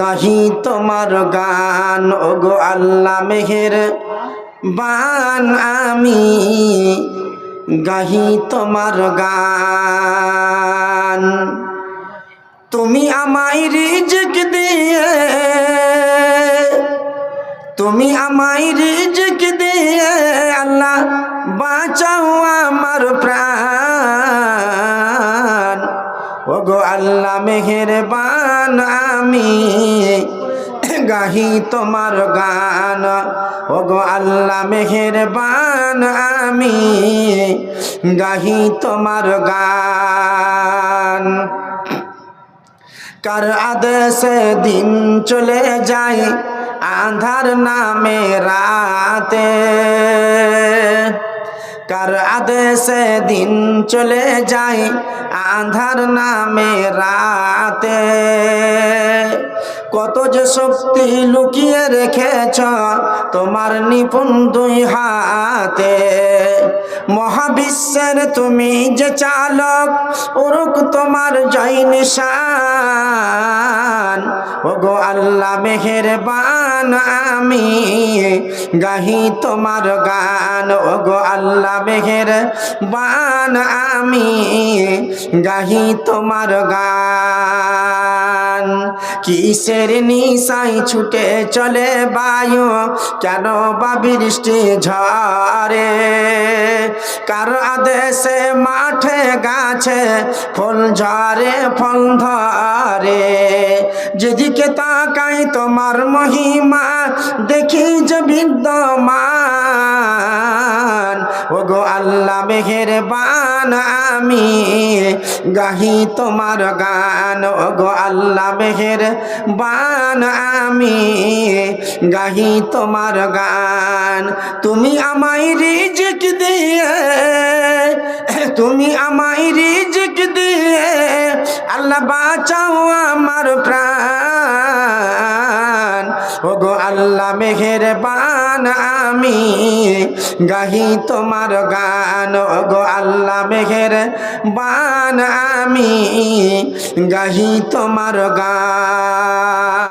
গাহি তোমার গান, ওগো আল্লাহ মেহের বান আমি। গাহি তোমার গান, তুমি আমায় রিজিক দিয়ে। তুমি আমায় রিজিক দিয়ে, আল্লাহ বাঁচাও আমার প্রাণ। ওগো আল্লাহ মেহেরবান আমি, গাহি তোমার গান। ওগো আল্লাহ মেহেরবান আমি, গাহি তোমার গান। কার আদেশে দিন চলে যায় আধার নামে রাতে। কার আদেশে দিন চলে যায় আধার নামে রাতে। কত যে শক্তি লুকিয়ে রেখেছ তোমার নিপুণ দুই হাতে। মহাবিশ্বের তুমি যে চালক ওরক তোমার জয় নিশান ওগো আল্লাহ মেহেরবান আমি, গাহি তোমার গান। ওগো আল্লাহ মেহের বান আমি, গাহি তোমার গান। কিসের নিশাই ছুটে চলে বায়ু, কেন বা বৃষ্টি ঝরে? কার আদেশে মাঠে গাছে ফুল ঝরে, ফল ধরে যেদিকে তাকাই তোমার মহিমা, দেখি যে বিদ্যমান। ওগো আল্লাহ মেহের বান আমি গাহি তোমার গান। ওগো আল্লাহ মেহের বান আমি গাহি তোমার গান। তুমি আমায় রিজিক দিয়ে, তুমি আমায় রিজিক দিয়ে, আল্লাহ বাঁচাও আমার প্রাণ। ওগো আল্লাহ মেহের বান আমি, গাহি তোমার গান। ওগো আল্লাহ মেহের বান আমি, গাহি তোমার গান।